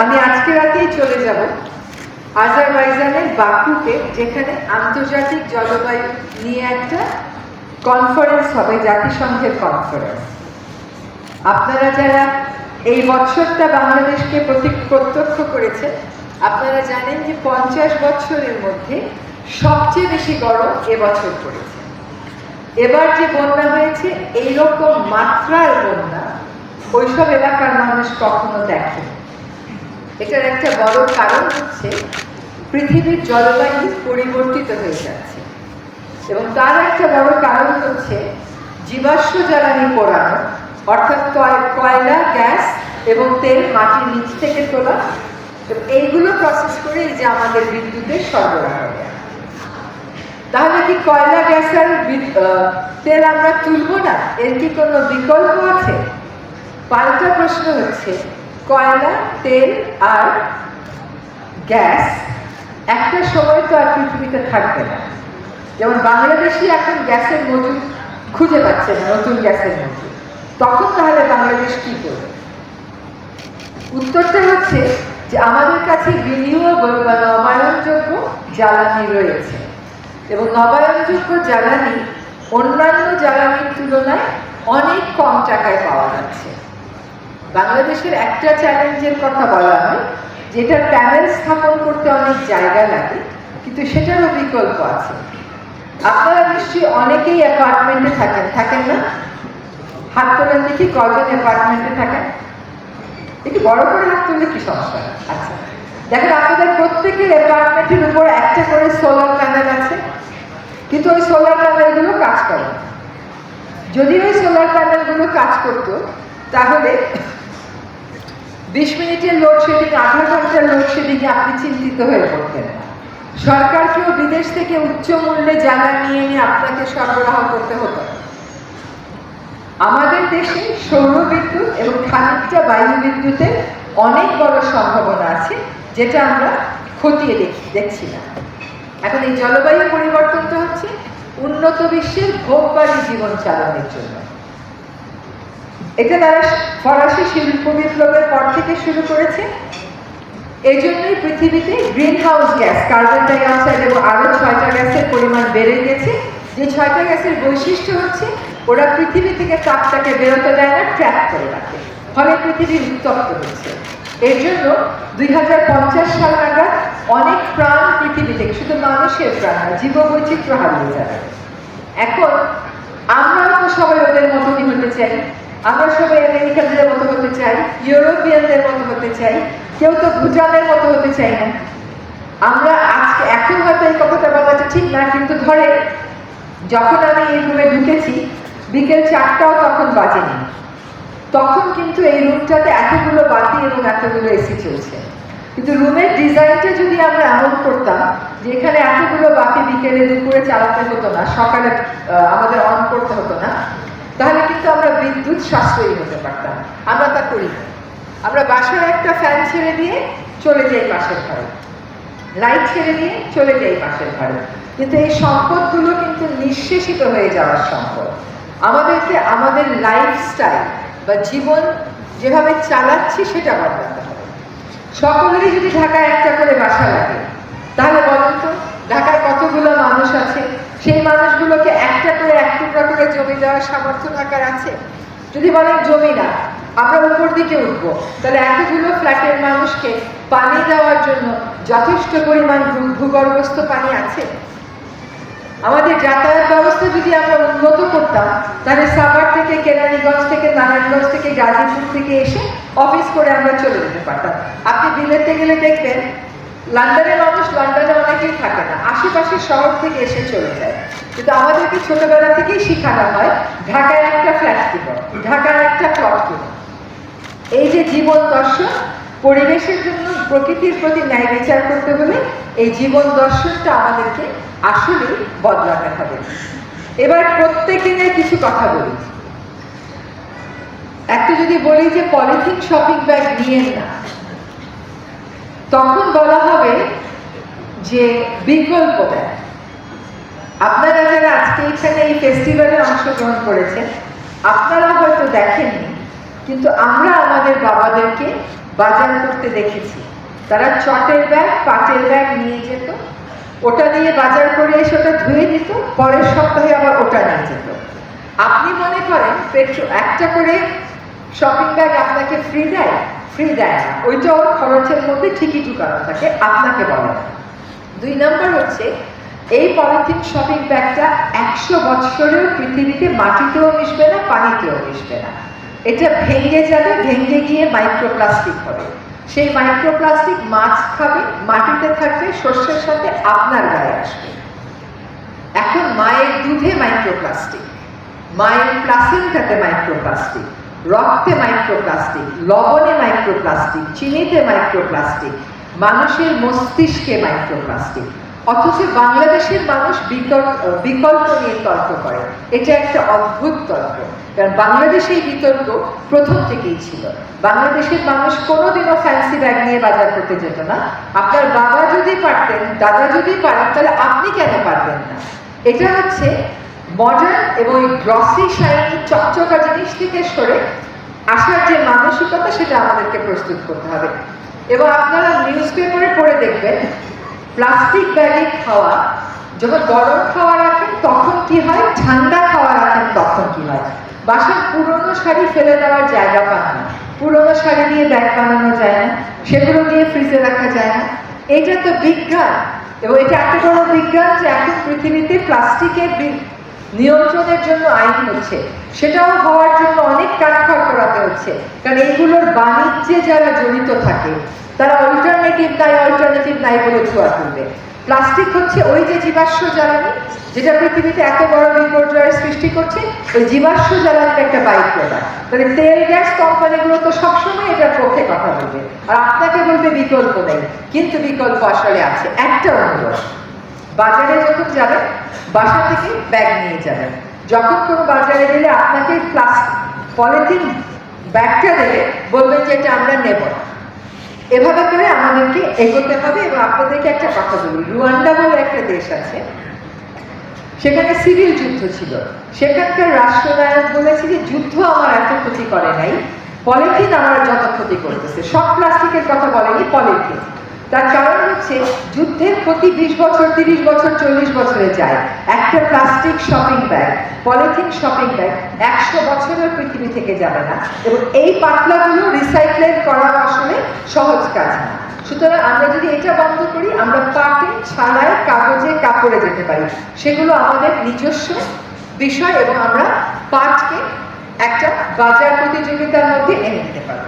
আমি আজকে রাতেই চলে যাব আজারবাইজানের বাকুতে যেখানে আন্তর্জাতিক জলবায়ু নিয়ে একটা কনফারেন্স হবে, জাতিসংঘের কনফারেন্স আপনারা যারা এই বছরটা বাংলাদেশকে প্রতি, প্রত্যক্ষ করেছেন আপনারা জানেন যে পঞ্চাশ বছরের মধ্যে সবচেয়ে বেশি গরম এবছর পড়েছে। এবার যে বন্যা হয়েছে, এইরকম মাত্রার বন্যা ওইসব এলাকার মানুষ কখনো দেখে এটার একটা বড় কারণ হচ্ছে পৃথিবীর জলবায়ু পরিবর্তিত হয়ে যাচ্ছে। এবং তার একটা বড় কারণ হচ্ছে জীবাশ্ম জ্বালানি পোড়ানো, অর্থাৎ কয়- কয়লা, গ্যাস এবং তেল মাটির নিচ থেকে তোলা এইগুলো প্রসেস করে এই যে আমাদের বিদ্যুতের সরবরাহ তাহলে কি কয়লা, গ্যাস আর তেল আমরা তুলব না? এর কি কোনো বিকল্প আছে? পাল্টা প্রশ্ন হচ্ছে কয়লা, তেল আর গ্যাস একটা সময় তো আর পৃথিবীতে থাকবে না। যেমন বাংলাদেশি এখন গ্যাসের মজুদ খুঁজে পাচ্ছে না, নতুন গ্যাসের মজুদ। তখন তাহলে বাংলাদেশ কি করবে? উত্তরটা হচ্ছে যে আমাদের কাছে রিনিউয়েবল বা নবায়নযোগ্য জ্বালানি রয়েছে এবং নবায়নযোগ্য জ্বালানি অন্যান্য জ্বালানির তুলনায় অনেক কম টাকায় পাওয়া যাচ্ছে। বাংলাদেশের একটা চ্যালেঞ্জের কথা বলা হয়, যেটা প্যানেল স্থাপন করতে অনেক জায়গা লাগে, কিন্তু সেটারও বিকল্প আছে। আপনারা নিশ্চয়ই অনেকেই অ্যাপার্টমেন্টে থাকেন থাকেন না? হাত তোলেন দেখি, কজন অ্যাপার্টমেন্টে থাকেন? একটু বড় করে হাত তুললে কি সমস্যা? আচ্ছা দেখেন আপনাদের প্রত্যেকের অ্যাপার্টমেন্টের উপর একটা করে সোলার প্যানেল আছে, কিন্তু ওই সোলার প্যানেলগুলো কাজ করে যদি ওই সোলার প্যানেলগুলো কাজ করতো, তাহলে বিশ মিনিটের লোডশেডিং আধা ঘণ্টার লোডশেডিংয়ে আপনি চিন্তিত হয়ে পড়তেন সরকারকেও বিদেশ থেকে উচ্চ মূল্যে জ্বালানি নিয়ে এনে আপনাকে সরবরাহ করতে হতো। আমাদের দেশে সৌর বিদ্যুৎ এবং খানিকটা বায়ু বিদ্যুতের অনেক বড় সম্ভাবনা আছে, যেটা আমরা খতিয়ে দেখি, দেখছি না। এখন এই জলবায়ু পরিবর্তনটা হচ্ছে উন্নত বিশ্বের ভোগবাড়ি জীবন চালানোর জন্য। এটা তারা ফরাসি শিল্প বিপ্লবের পর থেকে শুরু করেছে। এই জন্যই পৃথিবীতে greenhouse gas carbon dioxide এবং আরও ছয়টা গ্যাসের পরিমাণ বেড়ে গেছে। যে ছয়টা গ্যাসের বৈশিষ্ট্য হচ্ছে, ওরা পৃথিবী থেকে তাপটাকে বেরোতে দেয় না ট্র্যাপ করে রাখে। ফলে পৃথিবী উত্তপ্ত হচ্ছে। এর জন্য দুই হাজার পঞ্চাশ সাল নাগাদ অনেক প্রাণ পৃথিবী থেকে, শুধু মানুষের প্রাণ না জীববৈচিত্র্য হারিয়ে যাবে এখন আমরাও তো সবাই ওদের মতনই হতে চাই। আমরা সবাই আমেরিকানদের মতো হতে চাই, ইউরোপিয়ানদের মতো হতে চাই, কেউ তো ভুটানের মতো হতে চাই না। আমরা আজকে এখন হয়তো এই কথাটা বলাটা ঠিক না, কিন্তু ধরে যখন আমি এই রুমে ঢুকেছি, বিকেল চারটাও তখন বাজেনি। তখন কিন্তু এই রুমটাতে এতগুলো বাতি এবং এতগুলো এসি চলছে। কিন্তু রুমের ডিজাইনটা যদি আমরা এমন করতাম, যে এখানে এতগুলো বাতি বিকেলে দুপুরে চালাতে হতো না, সকালে আমাদের অন করতে হতো না তাহলে কিন্তু আমরা বিদ্যুৎ সাশ্রয়ী হতে পারতাম। আমরা তা করি। আমরা বাসায় একটা ফ্যান ছেড়ে দিয়ে চলে যাই পাশের ঘরে। লাইট ছেড়ে দিয়ে চলে যাই পাশের ঘরে। কিন্তু এই সম্পদগুলো কিন্তু নিঃশেষিত হয়ে যাওয়ার সম্পদ। আমাদেরকে আমাদের লাইফস্টাইল বা জীবন যেভাবে চালাচ্ছি সেটা বদলাতে হবে। সকলেরই যদি ঢাকায় একটা করে বাসা লাগে, তাহলে বলুন তো ঢাকায় কতগুলো মানুষ আছে, সেই মানুষগুলোকে একটা করে এক টুকরা করে জমি দেওয়ার সামর্থ্য ঢাকার আছে। যদি বলেন জমি না, আমরা উপর দিকে উঠবো। তাহলে এতগুলো ফ্ল্যাটের মানুষকে পানি দেওয়ার জন্য যথেষ্ট পরিমাণ ভূগর্ভস্থ পানি আছে? আমাদের যাতায়াত ব্যবস্থা যদি আমরা উন্নত করতাম, তাহলে সাভার থেকে, কেরানীগঞ্জ থেকে, নারায়ণগঞ্জ থেকে, গাজীপুর থেকে এসে অফিস করে আমরা চলে যেতে পারতাম। আপনি বিলেতে গেলে দেখবেন লন্ডনের মানুষ লন্ডনে অনেকেই থাকে না। আশেপাশের শহর থেকে এসে চলে যায়। কিন্তু আমাদেরকে ছোটবেলা থেকেই শেখানো হয়, ঢাকায় একটা ফ্ল্যাট কিনো ঢাকায় একটা প্লট কিনো এই যে জীবন দর্শন, পরিবেশের জন্য প্রকৃতির প্রতি ন্যায় বিচার করতে হলে এই জীবন দর্শনটা আমাদেরকে আসলে বদলাতে হবে। এবার প্রত্যেকের কিছু কথা বলি। একটা যদি বলি যে পলিথিন শপিং ব্যাগ নিয়েন না। তখন বলা হবে যে বিকল্প দেয় আপনারা যারা আজকে এখানে এই ফেস্টিভ্যালে অংশগ্রহণ করেছেন, আপনারা হয়তো দেখেননি, কিন্তু আমরা আমাদের বাবাদেরকে বাজার করতে দেখেছি। তারা চটের ব্যাগ, পাটের ব্যাগ নিয়ে যেত। ওটা নিয়ে বাজার করে এসে ওটা ধুয়ে দিত, পরের সপ্তাহে আবার ওটা নিয়ে যেত। আপনি মনে করেন, পেট্রো একটা করে শপিং ব্যাগ আপনাকে ফ্রি দেয়? ফ্রি দেয় না। ওইটাও খরচের মধ্যে ঠিকই ঢুকানো থাকে, আপনাকে বলে দুই নম্বর হচ্ছে, এই পলিথিন শপিং ব্যাগটা একশো বৎসরেও পৃথিবীতে মাটিতেও মিশবে না, পানিতেও মিশবে না। এটা ভেঙে যাবে, ভেঙে গিয়ে মাইক্রোপ্লাস্টিক হবে। সেই মাইক্রোপ্লাস্টিক মাছ খাবে, মাটিতে থাকবে, শস্যের সাথে আপনার গায়ে আসবে। এখন মায়ের দুধে মাইক্রোপ্লাস্টিক মায়ের প্লাসেন্টাতে মাইক্রোপ্লাস্টিক রক্তে মাইক্রোপ্লাস্টিক, লবণে মাইক্রোপ্লাস্টিক, চিনিতে মাইক্রোপ্লাস্টিক, মানুষের মস্তিষ্কে মাইক্রোপ্লাস্টিক। অথচ বাংলাদেশের মানুষ বিকল্প নিয়ে তর্ক করে। এটা একটা অদ্ভুত তর্ক। কারণ বাংলাদেশে এই বিতর্ক প্রথম থেকেই ছিল। বাংলাদেশের মানুষ কোনোদিনও ফ্যান্সি ব্যাগ নিয়ে বাজার করতে যেত না। আপনার বাবা যদি পারতেন, দাদা যদি পারেন, তাহলে আপনি কেন পারবেন না? এটা হচ্ছে মডার্ন এবং এই গ্লসি শাইনি চকচকা জিনিস থেকে সরে আসার যে মানসিকতা, সেটা আমাদেরকে প্রস্তুত করতে হবে। এবং আপনারা নিউজ পেপারে পড়ে দেখবেন প্লাস্টিক ব্যাগে খাওয়া, যখন গরম খাওয়া রাখেন তখন কি হয়, ঠান্ডা খাওয়া রাখেন তখন কি হয়? বাসার পুরনো শাড়ি ফেলে দেওয়ার জায়গা পান না। পুরনো শাড়ি দিয়ে ব্যাগ বানানো যায় না, সেগুলো দিয়ে ফ্রিজে রাখা যায় না। এটা তো বিজ্ঞান। এবং এটা এত বড় বিজ্ঞান যে এখন পৃথিবীতে প্লাস্টিকের নিয়ন্ত্রণের জন্য আইন হচ্ছে। সেটাও হওয়ার জন্য অনেক কাঠখড় করাতে হচ্ছে। কারণ এইগুলোর বাণিজ্যে যারা জড়িত থাকে, তারা অল্টারনেটিভ নাই অল্টারনেটিভ নাই বলে ধোয়া তুলবে। প্লাস্টিক হচ্ছে ওই যে জীবাশ্ম জ্বালানি, যেটা পৃথিবীতে এত বড় বিপর্যয়ের সৃষ্টি করছে, ওই জীবাশ্ম জ্বালানির একটা বাইক প্রোডাক্ট তাহলে তেল, গ্যাস কোম্পানিগুলো তো সবসময় এটার পক্ষে কথা বলবে। আর আপনাকে বলবে বিকল্প নেই। কিন্তু বিকল্প আসলে আছে। একটা অনুরোধ বাজারে যখন যাবেন, বাসা থেকে ব্যাগ নিয়ে যাবেন। যখন কোনো বাজারে গেলে আপনাকে প্লাস্টিক পলিথিন ব্যাগটা দেবে, বলবেন যে এটা আমরা নেব না। এভাবে করে আমাদেরকে এগোতে হবে এবং আপনাদেরকে একটা কথা বলি, রুয়ান্ডা বলে একটা দেশ আছে, সেখানে সিভিল যুদ্ধ ছিল। সেখানকার রাষ্ট্রনায়ক বলেছে যে যুদ্ধ আমার এত ক্ষতি করে নাই পলিথিন আমার যত ক্ষতি করতেছে। সব প্লাস্টিকের কথা বলেনি পলিথিন তার কারণ হচ্ছে যুদ্ধের ক্ষতি বিশ বছর, তিরিশ বছর, চল্লিশ বছরে যায়। একটা plastic shopping bag polythene shopping bag একশো বছরের পৃথিবী থেকে যাবে না এবং এই পাতলাগুলো রিসাইক্লেট করা আসলে সহজ কাজ না। সুতরাং আমরা যদি এটা বন্ধ করি, আমরা পাটে ছাড়াই কাগজে, কাপড়ে যেতে পারি। সেগুলো আমাদের নিজস্ব বিষয় এবং আমরা পাটকে একটা বাজার প্রতিযোগিতার মধ্যে এনে দিতে পারব।